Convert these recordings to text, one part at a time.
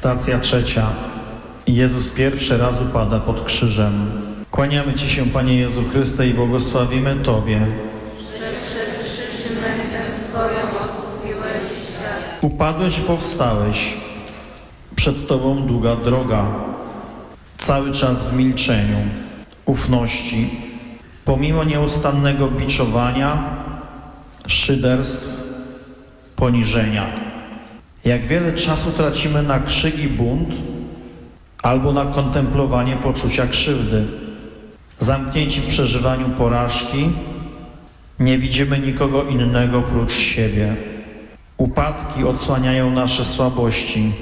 Stacja trzecia. Jezus pierwszy raz upada pod krzyżem. Kłaniamy Ci się, Panie Jezu Chryste, i błogosławimy Tobie. Upadłeś i powstałeś. Przed Tobą długa droga. Cały czas w milczeniu, ufności, pomimo nieustannego biczowania, szyderstw, poniżenia. Jak wiele czasu tracimy na krzyk i bunt, albo na kontemplowanie poczucia krzywdy. Zamknięci w przeżywaniu porażki, nie widzimy nikogo innego prócz siebie. Upadki odsłaniają nasze słabości,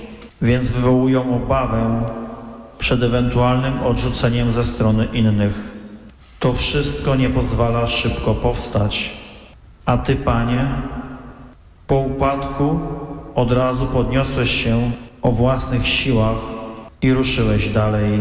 więc wywołują obawę przed ewentualnym odrzuceniem ze strony innych. To wszystko nie pozwala szybko powstać. A Ty, Panie, po upadku od razu podniosłeś się o własnych siłach i ruszyłeś dalej.